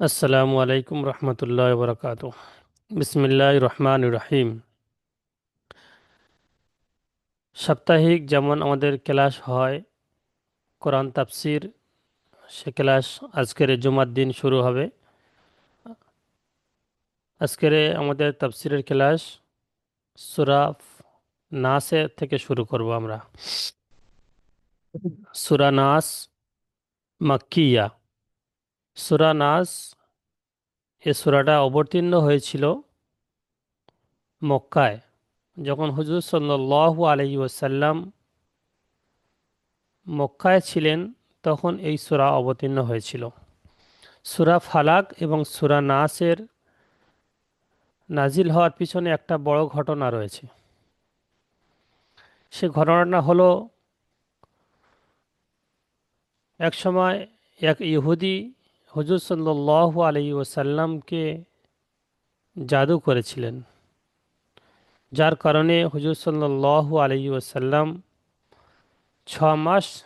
আসসালামু আলাইকুম রহমতুল্লাহ বরকাত বিসমিল্লাহ রহমান রহিম। সাপ্তাহিক যেমন আমাদের ক্লাস হয়, কোরআন তাফসির, সে ক্লাস আজকের জুমার দিন শুরু হবে। আজকের আমাদের তাফসিরের ক্লাস সুরাফ নাসে থেকে শুরু করব আমরা। সুরা নাস মাক্কিয়া। সুরা নাস, এ সুরাটা অবতীর্ণ হয়েছিল মক্কায়, যখন হুজুর সাল্লাহ আলহি ওসাল্লাম মক্কায় ছিলেন, তখন এই সুরা অবতীর্ণ হয়েছিল। সুরা ফালাক এবং সুরা নাসের নাজিল হওয়ার পিছনে একটা বড় ঘটনা রয়েছে। সে ঘটনাটা হলো, এক সময় এক ইহুদি হুজুর সাল্লাহ আলি ওসাল্লামকে জাদু করেছিলেন। যার কারণে হুজুর সাল্লাহ আলি ওসাল্লাম ছ মাস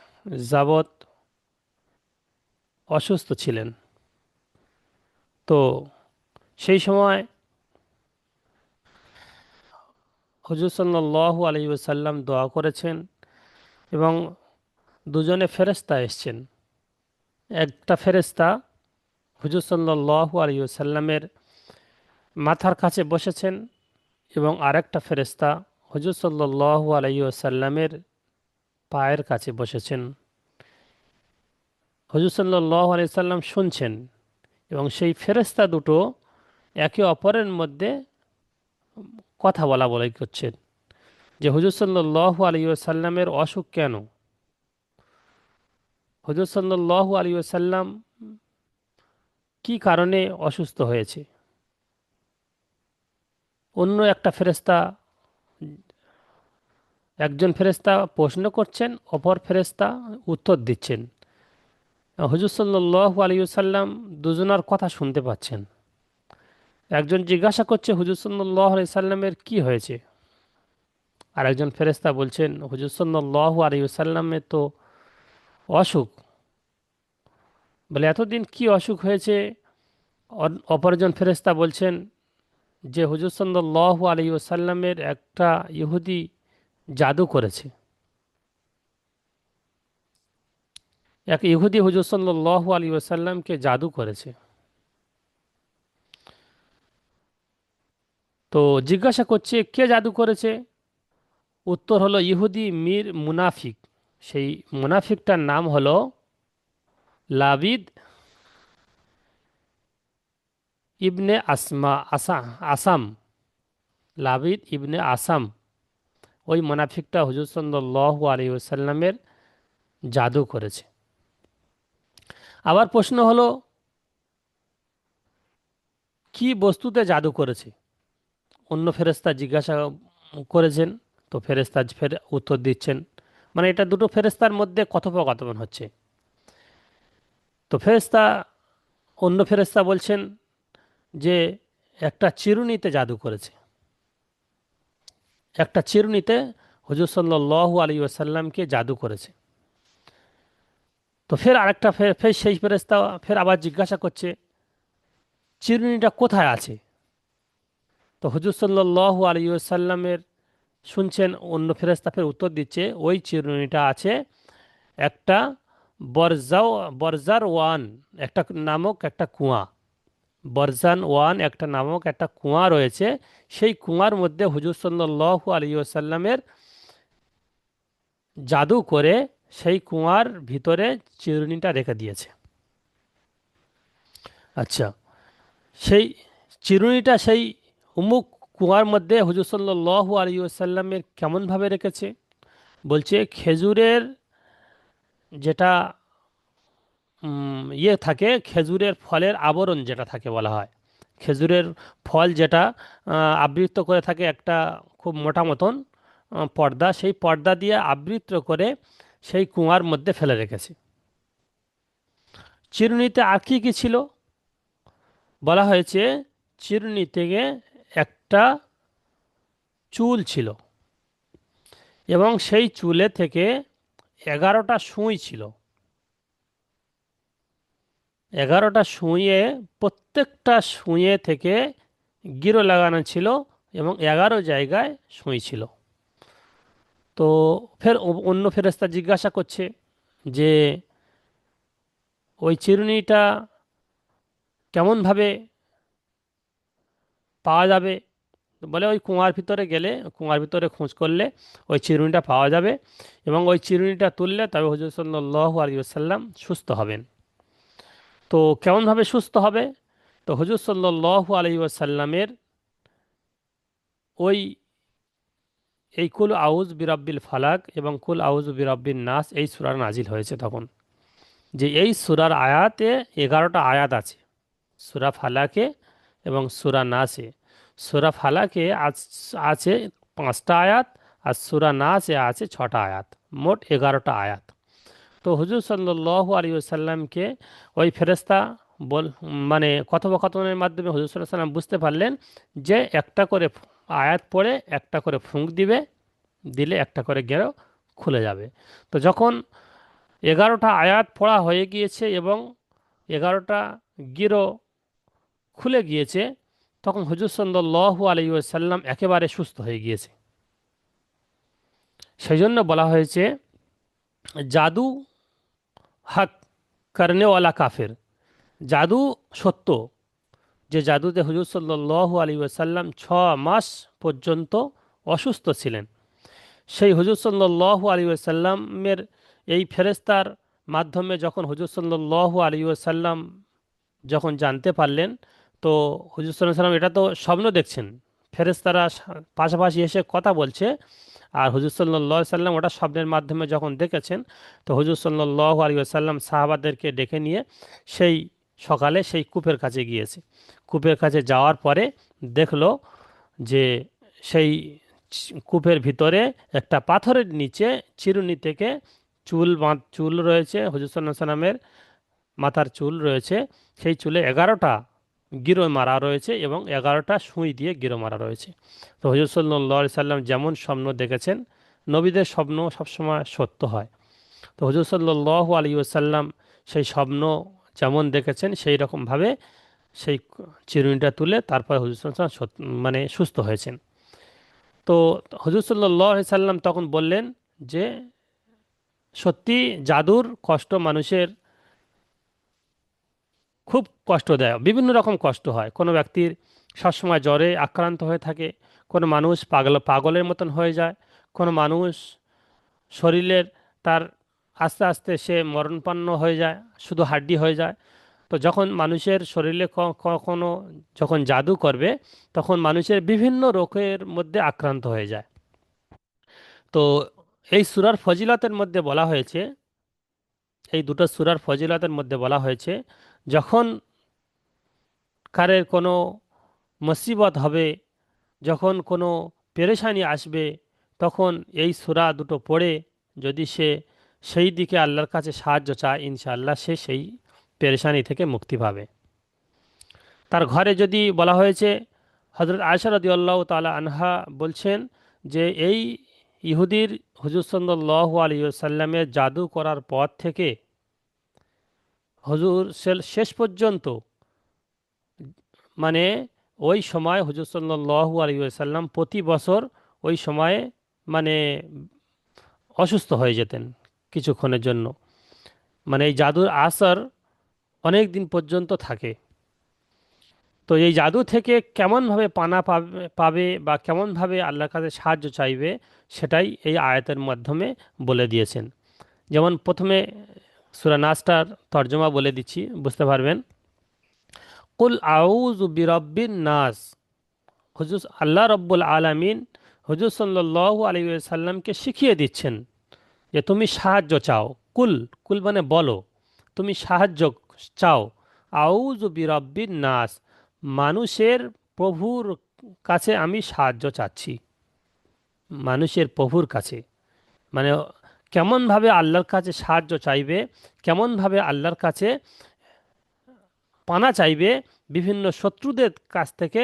যাবৎ অসুস্থ ছিলেন। তো সেই সময় হুজুর সাল্লাহ আলি ওসাল্লাম দোয়া করেছেন এবং দুজনে ফেরেস্তা এসছেন। একটা ফেরেস্তা হুজুর সাল্লাহ আলী সাল্লামের মাথার কাছে বসেছেন এবং আরেকটা ফেরেস্তা হুজুর সাল্লাহ আলাইসাল্লামের পায়ের কাছে বসেছেন। হজুর সাল্লাহ আলাইসাল্লাম শুনছেন এবং সেই ফেরেস্তা দুটো একে অপরের মধ্যে কথা বলা বলাই করছেন যে হুজুর সাল্লাহ আলিয়াল্লামের অসুখ কেন? হজুর সাল্লাহ আলিয়াল্লাম কি কারণে অসুস্থ হয়েছে? অন্য একটা ফেরেস্তা একজন ফেরেস্তা প্রশ্ন করছেন, অপর ফেরেস্তা উত্তর দিচ্ছেন। হজুর সাল্লাহ আলিউসাল্লাম দুজনার কথা শুনতে পাচ্ছেন। একজন জিজ্ঞাসা করছে, হুজুর সাল্লাহ আলি সাল্লামের কী হয়েছে? আর একজন ফেরেস্তা বলছেন, হুজুর সাল্লাহ আলিউসাল্লামের তো অসুখ। বলে, এতদিন কি অসুখ হয়েছে? অপরজন ফেরেস্তা বলছেন যে, হুজুর সাল্লাহ আলী ওসাল্লামের একটা ইহুদি জাদু করেছে। এক ইহুদি হুজুর সাল্লাহ আলী ওসাল্লামকে জাদু করেছে। তো জিজ্ঞাসা করছে, কে জাদু করেছে? উত্তর হলো, ইহুদি মীর মুনাফিক। সেই মুনাফিকটার নাম হলো লাবিদ ইবনে আসমা, আসা, আসাম। লাবিদ ইবনে আসাম। ওই মোনাফিকটা হুজুর সন্দাল্লাহ আলী ওসাল্লামের জাদু করেছে। আবার প্রশ্ন হলো, কি বস্তুতে জাদু করেছে? অন্য ফেরেস্তা জিজ্ঞাসা করেছেন, তো ফেরেস্তা ফের উত্তর দিচ্ছেন। মানে এটা দুটো ফেরেস্তার মধ্যে কথোপকথন হচ্ছে। তো ফেরেস্তা অন্য ফেরেস্তা বলছেন যে একটা চিরুনিতে জাদু করেছে। একটা চিরুনিতে হজুর সাল্লাহ আলী আসাল্লামকে জাদু করেছে। তো ফের আরেকটা ফের ফের সেই ফেরেস্তা ফের আবার জিজ্ঞাসা করছে, চিরুনিটা কোথায় আছে? তো হজুর সাল্লাহ আলী আসাল্লামের শুনছেন, অন্য ফেরেস্তা ফের উত্তর দিচ্ছে, ওই চিরুনিটা আছে একটা বরজাও, বরজার ওয়ান, একটা নামক একটা কুয়া। বরজান ওয়ান, একটা নামক একটা কুয়া রয়েছে। সেই কুয়ার মধ্যে হুজুর সাল্লাহ আলী আসাল্লামের জাদু করে সেই কুয়ার ভিতরে চিরুনিটা রেখে দিয়েছে। আচ্ছা সেই চিরুনিটা সেই উমুক কুয়ার মধ্যে হুজুর সাল্লাহ আলী আসাল্লামের কেমনভাবে রেখেছে? বলছে খেজুরের যেটা ইয়ে থাকে, খেজুরের ফলের আবরণ যেটা থাকে বলা হয়। খেজুরের ফল যেটা আবৃত করে থাকে একটা খুব মোটা মতন পর্দা। সেই পর্দা দিয়ে আবৃত করে সেই কুয়ার মধ্যে ফেলে রেখেছে। চিরুনিতে আর কী কী ছিল? বলা হয়েছে, চিরুনি থেকে একটা চুল ছিল। এবং সেই চুলে থেকে এগারোটা সুঁই ছিল। এগারোটা সুঁয়ে প্রত্যেকটা সুঁয়ে থেকে গিরো লাগানো ছিল এবং এগারো জায়গায় সুঁই ছিল। তো ফের অন্য ফেরেস্তা জিজ্ঞাসা করছে যে, ওই চিরুনিটা কেমনভাবে পাওয়া যাবে? বলে ওই কুয়ার ভিতরে গেলে, কুয়ার ভিতরে খোঁজ করলে ওই চিরুনিটা পাওয়া যাবে এবং ওই চিরুনিটা তুললে তবে হুজুর সাল্লাহ আলী সাল্লাম সুস্থ হবেন। তো কেমনভাবে সুস্থ হবে? তো হুজুর সাল্লাহ আলী সাল্লামের ওই, এই কুল আউজ বিরাব্বিল ফালাক এবং কুল আউজ বিরাব্বিন নাস এই সুরার নাজিল হয়েছে তখন। যে এই সুরার আয়াতে এগারোটা আয়াত আছে, সুরা ফালাকে এবং সুরা নাসে। সুরা ফালাকে আছে পাঁচটা আয়াত, আর সুরা নাসে আছে ছটা আয়াত, মোট এগারোটা আয়াত। তো হুজুর সাল্লু আলী সাল্লামকে ওই ফেরেস্তা বল মানে কথোপকথনের মাধ্যমে হুজুর সাল্লাহ সাল্লাম বুঝতে পারলেন যে একটা করে আয়াত পড়ে একটা করে ফুঁক দিবে, দিলে একটা করে গেরো খুলে যাবে। তো যখন এগারোটা আয়াত পড়া হয়ে গিয়েছে এবং এগারোটা গিরো খুলে গিয়েছে তখন হুজুর সাল্লু আলী সাল্লাম একেবারে সুস্থ হয়ে গিয়েছে। সেই জন্য বলা হয়েছে, জাদু হাক কর্নেওয়ালা কাফের। জাদু সত্য যে জাদুতে হুজুর সাল্লু আলী সাল্লাম ছ মাস পর্যন্ত অসুস্থ ছিলেন। সেই হুজুর সাল্লু আলী সাল্লামের এই ফেরেস্তার মাধ্যমে যখন হুজুর সাল্লু আলী সাল্লাম যখন জানতে পারলেন তো হুজুর সাল্লাম এটা তো স্বপ্ন দেখছেন। ফেরেস্তারা পাশাপাশি এসে কথা বলছে আর হুজুর সাল্লাহ সাল্লাম ওটা স্বপ্নের মাধ্যমে যখন দেখেছেন, তো হুজুর সাল্লাহ আলী সাল্লাম সাহাবাদেরকে ডেকে নিয়ে সেই সকালে সেই কূপের কাছে গিয়েছে। কূপের কাছে যাওয়ার পরে দেখল যে সেই কূপের ভিতরে একটা পাথরের নিচে চিরুনি থেকে চুল বাঁধ, চুল রয়েছে, হুজুর সাল্লাহ সাল্লামের মাথার চুল রয়েছে। সেই চুলে এগারোটা গিরো মারা রয়েছে এবং এগারোটা সুই দিয়ে গিরো মারা রয়েছে। তো হজরত সাল্লাহ সাল্লাম যেমন স্বপ্ন দেখেছেন, নবীদের স্বপ্ন সবসময় সত্য হয়। তো হজরত সাল্লাহ আলী সাল্লাম সেই স্বপ্ন যেমন দেখেছেন, সেই রকমভাবে সেই চিরুনিটা তুলে তারপর হজরত সাল্লাম মানে সুস্থ হয়েছেন। তো হজরত সাল্লাহ সাল্লাম তখন বললেন যে, সত্যি জাদুর কষ্ট মানুষের খুব কষ্ট দেয় বিভিন্ন রকম কষ্ট হয়। কোনো ব্যক্তির সবসময় জ্বরে আক্রান্ত হয়ে থাকে, কোনো মানুষ পাগল, পাগলের মতন হয়ে যায়, কোনো মানুষ শরীরের তার আস্তে আস্তে সে মরণপন্ন হয়ে যায়, শুধু হাড্ডি হয়ে যায়। তো যখন মানুষের শরীরে কখনো যখন জাদু করবে, তখন মানুষের বিভিন্ন রোগের মধ্যে আক্রান্ত হয়ে যায়। তো এই সুরার ফজিলতের মধ্যে বলা হয়েছে, এই দুটো সুরার ফজিলতের মধ্যে বলা হয়েছে যখন কারের কোনো মুসিবত হবে, যখন কোনো পেরেশানি আসবে, তখন এই সুরা দুটো পড়ে যদি সে সেই দিকে আল্লাহর কাছে সাহায্য চায়, ইনশাআল্লাহ সে সেই পেরেশানি থেকে মুক্তি পাবে। তার ঘরে যদি বলা হয়েছে হজরত আয়সা আল্লাহ তালা আনহা বলছেন যে, এই ইহুদির হুজুর সাল্লাহ আলী সাল্লামের জাদু করার পর থেকে হুজুর শেষ পর্যন্ত মানে ওই সময় হুজুর সাল্লাহ আলী সাল্লাম প্রতি বছর ওই সময়ে মানে অসুস্থ হয়ে যেতেন কিছুক্ষণের জন্য। মানে এই জাদুর আসর অনেক দিন পর্যন্ত থাকে। তো এই জাদু থেকে কেমনভাবে পানা পাবে পাবে বা কেমনভাবে আল্লাহর কাছে সাহায্য চাইবে, সেটাই এই আয়াতের মাধ্যমে বলে দিয়েছেন। যেমন প্রথমে সুরা নাসটার তর্জমা বলে দিচ্ছি, বুঝতে পারবেন। কুল আউজ বিরব্বিন নাস। হুজুর আল্লাহ রব্বুল আলামিন হুজুর সাল্লাহ আলী সাল্লামকে শিখিয়ে দিচ্ছেন যে তুমি সাহায্য চাও। কুল কুল মানে বলো, তুমি সাহায্য চাও। আউজ বিরব্বিন নাস। মানুষের প্রভুর কাছে আমি সাহায্য চাচ্ছি। মানুষের প্রভুর কাছে। মানে কেমনভাবে আল্লাহর কাছে সাহায্য চাইবে, কেমনভাবে আল্লাহর কাছে পানা চাইবে, বিভিন্ন শত্রুদের কাছ থেকে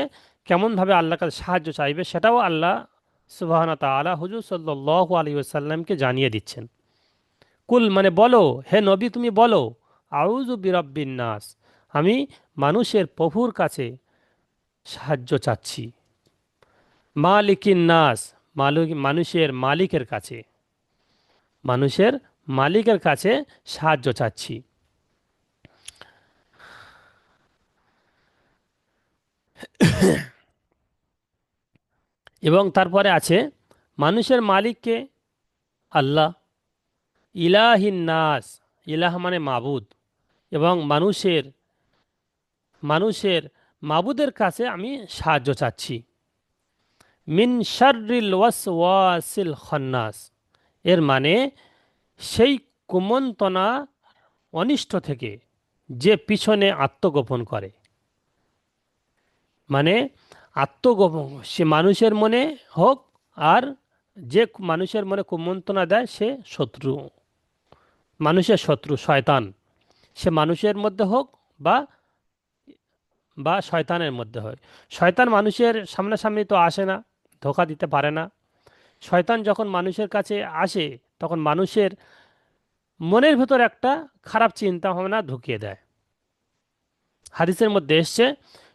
কেমনভাবে আল্লাহর কাছে সাহায্য চাইবে, সেটাও আল্লাহ সুবাহনা তালা হুজুর সাল্লাহ আলী সাল্লামকে জানিয়ে দিচ্ছেন। কুল মানে বলো, হে নবী, তুমি বলো আউজু বিরব্বিন নাস, আমি মানুষের প্রভুর কাছে সাহায্য চাচ্ছি। মালিকিন নাস, মালিক, মানুষের মালিকের কাছে। মানুষের মালিকের কাছে সাহায্য চাচ্ছি। এবং তারপরে আছে, মানুষের মালিককে আল্লাহ ইলাহিন নাস, ইলাহ মানে মাবুদ, এবং মানুষের মানুষের মাবুদের কাছে আমি সাহায্য চাচ্ছি। মিন শারিল ওয়াস ওয়াসিল খন্নাস। এর মানে সেই কুমন্তনা অনিষ্ট থেকে যে পিছনে আত্মগোপন করে। মানে আত্মগোপন, সে মানুষের মনে হোক আর যে মানুষের মনে কুমন্তনা দেয় সে শত্রু। মানুষের শত্রু, শয়তান। সে মানুষের মধ্যে হোক বা বা শয়তানের মধ্যে হয়। শয়তান মানুষের সামনাসামনি তো আসে না, ধোকা দিতে পারে না। শয়তান যখন মানুষের কাছে আসে, তখন মানুষের মনের ভেতর একটা খারাপ চিন্তা ভাবনা ঢুকিয়ে দেয়। হাদিসের মধ্যে এসছে,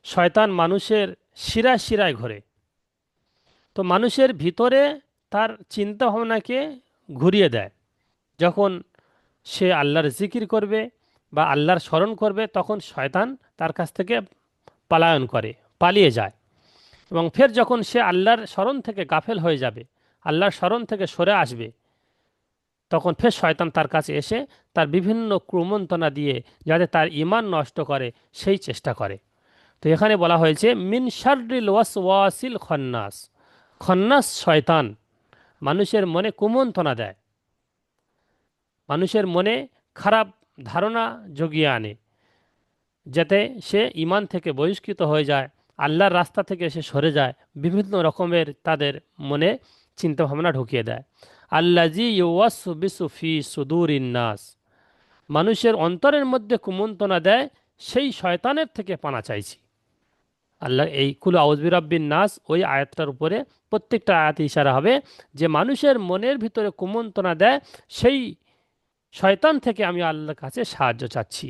শয়তান মানুষের শিরায় শিরায় ঘোরে। তো মানুষের ভিতরে তার চিন্তা ভাবনাকে ঘুরিয়ে দেয়। যখন সে আল্লাহর জিকির করবে বা আল্লাহর স্মরণ করবে, তখন শয়তান তার কাছ থেকে পালায়ন করে, পালিয়ে যায়। এবং ফের যখন সে আল্লাহর স্মরণ থেকে গাফেল হয়ে যাবে আল্লাহর স্মরণ থেকে সরে আসবে। তখন ফের শয়তান তার কাছে এসে তার বিভিন্ন ক্রমন্তনা দিয়ে যাতে তার ইমান নষ্ট করে, সেই চেষ্টা করে। তো এখানে বলা হয়েছে, মিন শারিল ওয়াস ওয়াসিল খন্নাস। খন্নাস শয়তান মানুষের মনে কুমন্তনা দেয়। মানুষের মনে খারাপ ধারণা জগিয়ে আনে, যাতে সে ইমান থেকে বহিষ্কৃত হয়ে যায়, আল্লাহর রাস্তা থেকে সে সরে যায়। বিভিন্ন রকমের তাদের মনে চিন্তাভাবনা ঢুকিয়ে দেয়। আল্লাজি ইউয়াসু বিসুফি সুদুর ইন্নাস মানুষের অন্তরের মধ্যে কুমন্তনা দেয়, সেই শয়তানের থেকে পানা চাইছি। আল্লাহ এই কুল আউজবিরাব্বিন নাস ওই আয়াতটার উপরে প্রত্যেকটা আয়াত ইশারা হবে যে মানুষের মনের ভিতরে কুমন্তনা দেয়, সেই শয়তান থেকে আমি আল্লাহর কাছে সাহায্য চাচ্ছি।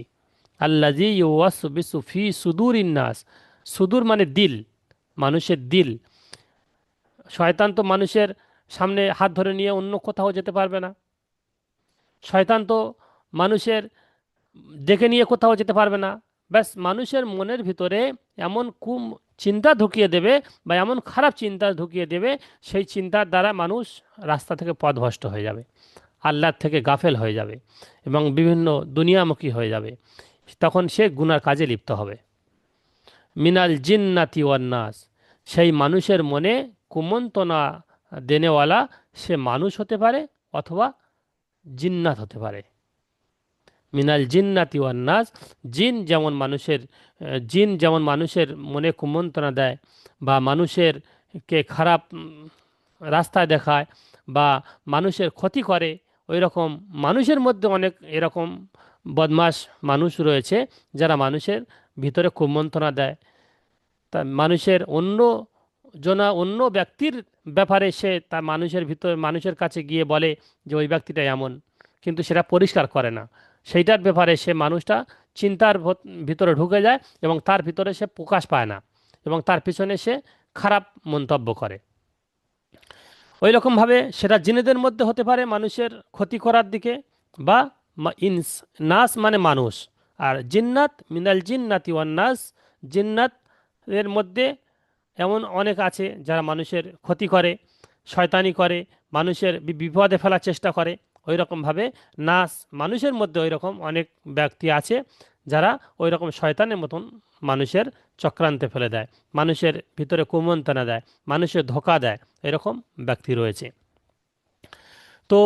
আল্লাজি ইউয়াসু বিসুফি সুদুর ইন্নাস সুদূর মানে দিল, মানুষের দিল। শয়তান তো মানুষের সামনে হাত ধরে নিয়ে অন্য কোথাও যেতে পারবে না। শয়তান তো মানুষের দেখে নিয়ে কোথাও যেতে পারবে না। ব্যাস, মানুষের মনের ভিতরে এমন কুম চিন্তা ঢুকিয়ে দেবে বা এমন খারাপ চিন্তা ঢুকিয়ে দেবে, সেই চিন্তার দ্বারা মানুষ রাস্তা থেকে পথভ্রষ্ট হয়ে যাবে আল্লাহর থেকে গাফেল হয়ে যাবে এবং বিভিন্ন দুনিয়ামুখী হয়ে যাবে। তখন সে গুনার কাজে লিপ্ত হবে। মিনাল জিন্নাতি ওয়ান্নাস সেই মানুষের মনে কুমন্তনা দেনেওয়ালা সে মানুষ হতে পারে অথবা জিন্নাত হতে পারে। মিনাল জিন্নাতি ওয়ান্নাস জিন যেমন মানুষের, জিন যেমন মানুষের মনে কুমন্তনা দেয় বা মানুষের কে খারাপ রাস্তায় দেখায় বা মানুষের ক্ষতি করে ওই রকম মানুষের মধ্যে অনেক এরকম বদমাস মানুষ রয়েছে যারা মানুষের ভিতরে কুমন্ত্রণা দেয়। তা মানুষের অন্য জনা অন্য ব্যক্তির ব্যাপারে সে তা মানুষের ভিতরে, মানুষের কাছে গিয়ে বলে যে ওই ব্যক্তিটা এমন। কিন্তু সেটা পরিষ্কার করে না। সেইটার ব্যাপারে সে মানুষটা চিন্তার ভিতরে ঢুকে যায় এবং তার ভিতরে সে প্রকাশ পায় না এবং তার পিছনে সে খারাপ মন্তব্য করে। ওই রকমভাবে সেটা জিনেদের মধ্যে হতে পারে মানুষের ক্ষতি করার দিকে বা ইনস, নাস মানে মানুষ। আর জিন্নাত মিনাল জিন্নাতি ওয়ান নাস জিন্নাত এর মধ্যে এমন অনেক আছে যারা মানুষের ক্ষতি করে, শয়তানি করে, মানুষের বিপদে ফেলার চেষ্টা করে। ওই রকমভাবে নাস মানুষের মধ্যে ওই রকম অনেক ব্যক্তি আছে যারা ওই রকম শয়তানের মতন মানুষের চক্রান্তে ফেলে দেয়, মানুষের ভিতরে কুমন্তনা দেয়, মানুষের ধোকা দেয়, এরকম ব্যক্তি রয়েছে। তো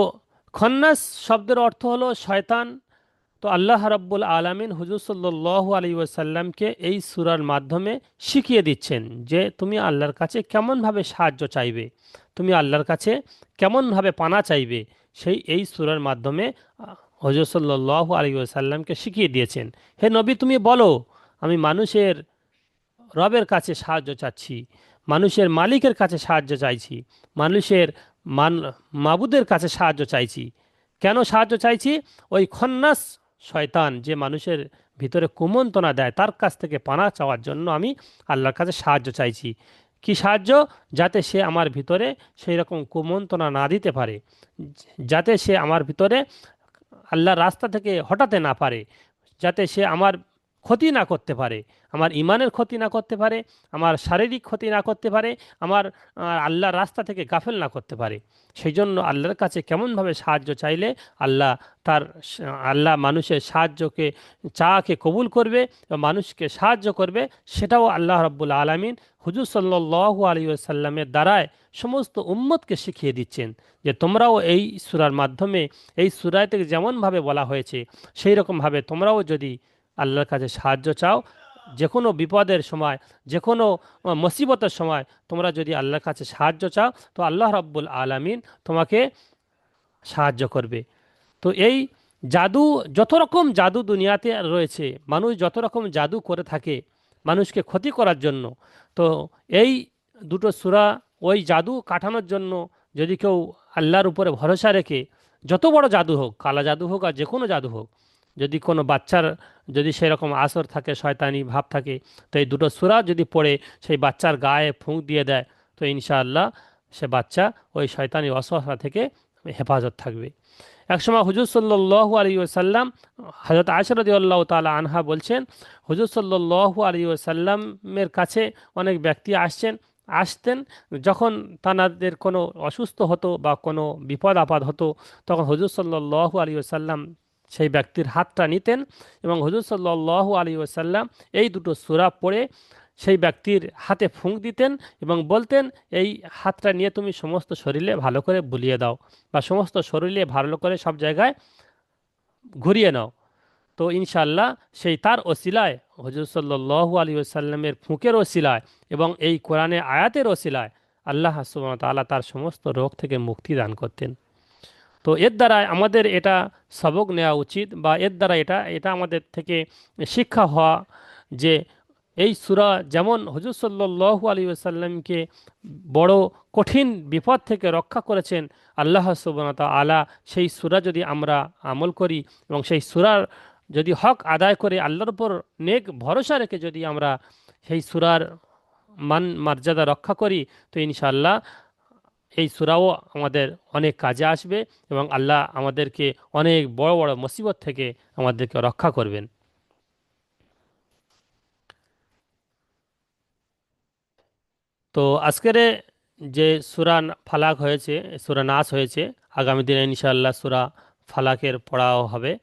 খন্নাস শব্দের অর্থ হলো শয়তান তো আল্লাহ রাব্বুল আলমিন হুজুর সাল্লাহ আলী ওয়াসাল্লামকে এই সুরার মাধ্যমে শিখিয়ে দিচ্ছেন যে তুমি আল্লাহর কাছে কেমনভাবে সাহায্য চাইবে, তুমি আল্লাহর কাছে কেমনভাবে পানা চাইবে, সেই এই সুরার মাধ্যমে হজর সাল্লাহ আলী ওয়াসাল্লামকে শিখিয়ে দিয়েছেন। হে নবী, তুমি বলো, আমি মানুষের রবের কাছে সাহায্য চাচ্ছি, মানুষের মালিকের কাছে সাহায্য চাইছি, মানুষের মান, মাবুদের কাছে সাহায্য চাইছি। কেন সাহায্য চাইছি? ওই খন্নাস শয়তান যে মানুষের ভিতরে কুমন্তনা দেয়, তার কাছ থেকে পানা চাওয়ার জন্য আমি আল্লাহর কাছে সাহায্য চাইছি। কি সাহায্য? যাতে সে আমার ভিতরে সেই রকম কুমন্তনা না দিতে পারে, যাতে সে আমার ভিতরে আল্লাহর রাস্তা থেকে হটাতে না পারে, যাতে সে আমার ক্ষতি না করতে পারে। আমার ইমানের ক্ষতি না করতে পারে, আমার শারীরিক ক্ষতি না করতে পারে, আমার আল্লাহর রাস্তা থেকে গাফেল না করতে পারে। সেই জন্য আল্লাহর কাছে কেমনভাবে সাহায্য চাইলে আল্লাহ তার আল্লাহ মানুষের সাহায্যকে চাকে কবুল করবে এবং মানুষকে সাহায্য করবে, সেটাও আল্লাহ রব্বুল আলমিন হুজুর সাল্লাহ আলী সাল্লামের দ্বারায় সমস্ত উম্মতকে শিখিয়ে দিচ্ছেন যে তোমরাও এই সুরার মাধ্যমে, এই সুরায় থেকে যেমনভাবে বলা হয়েছে সেই রকমভাবে তোমরাও যদি আল্লাহর কাছে সাহায্য চাও। যে কোনো বিপদের সময় যে কোনো মুসিবতের সময় তোমরা যদি আল্লাহর কাছে সাহায্য চাও, তো আল্লাহ রব্বুল আলামিন তোমাকে সাহায্য করবে। তো এই জাদু, যত রকম জাদু দুনিয়াতে রয়েছে, মানুষ যত রকম জাদু করে থাকে মানুষকে ক্ষতি করার জন্য, তো এই দুটো সুরা ওই জাদু কাটানোর জন্য যদি কেউ আল্লাহর উপরে ভরসা রেখে, যত বড় জাদু হোক, কালা জাদু হোক আর যে কোনো জাদু হোক যদি কোনো বাচ্চার যদি সেরকম আসর থাকে, শয়তানি ভাব থাকে, তো এই দুটো সুরা যদি পড়ে সেই বাচ্চার গায়ে ফুঁক দিয়ে দেয়, তো ইনশাআল্লাহ সে বাচ্চা ওই শয়তানি অসহা থেকে হেফাজত থাকবে। একসময় হুজুর সাল্লাহ আলী সাল্লাম হজরত আশরদি আল্লাহ তালা আনহা বলছেন, হুজুর সাল্লাহ আলী সাল্লামের কাছে অনেক ব্যক্তি আসছেন, আসতেন, যখন তাদের কোনো অসুস্থ হতো বা কোনো বিপদ আপদ হতো, তখন হুজুর সাল্লাহ আলী সাল্লাম সেই ব্যক্তির হাতটা নিতেন এবং হুজুর সাল্লাহ আলী ওসাল্লাম এই দুটো সুরা পড়ে সেই ব্যক্তির হাতে ফুঁক দিতেন এবং বলতেন, এই হাতটা নিয়ে তুমি সমস্ত শরীরে ভালো করে বুলিয়ে দাও বা সমস্ত শরীরে ভালো করে সব জায়গায় ঘুরিয়ে নাও। তো ইনশাল্লাহ সেই তার ওসিলায় হজরত সাল্লাহ আলী ওসাল্লামের ফুঁকের ওসিলায় এবং এই কোরআনে আয়াতের ওসিলায় আল্লাহ তাআলা তার সমস্ত রোগ থেকে মুক্তি দান করতেন। তো এর দ্বারা আমাদের এটা সবক নেওয়া উচিত বা এর দ্বারা এটা এটা আমাদের থেকে শিক্ষা হওয়া যে এই সুরা যেমন হজুর সাল্লাহ আলী আসাল্লামকে বড় কঠিন বিপদ থেকে রক্ষা করেছেন আল্লাহ সুবনত আলা সেই সুরা যদি আমরা আমল করি এবং সেই সুরার যদি হক আদায় করে, আল্লাহর উপর নেক ভরসা রেখে যদি আমরা সেই সুরার মান মর্যাদা রক্ষা করি, তো ইনশাআল্লাহ এই সুরাও আমাদের অনেক কাজে আসবে এবং আল্লাহ আমাদেরকে অনেক বড় বড় মুসিবত থেকে আমাদেরকে রক্ষা করবেন। তো আজকের যে সুরা ফালাক হয়েছে, সুরা নাস হয়েছে, আগামী দিনে ইনশাআল্লাহ সুরা ফালাকের পড়াও হবে।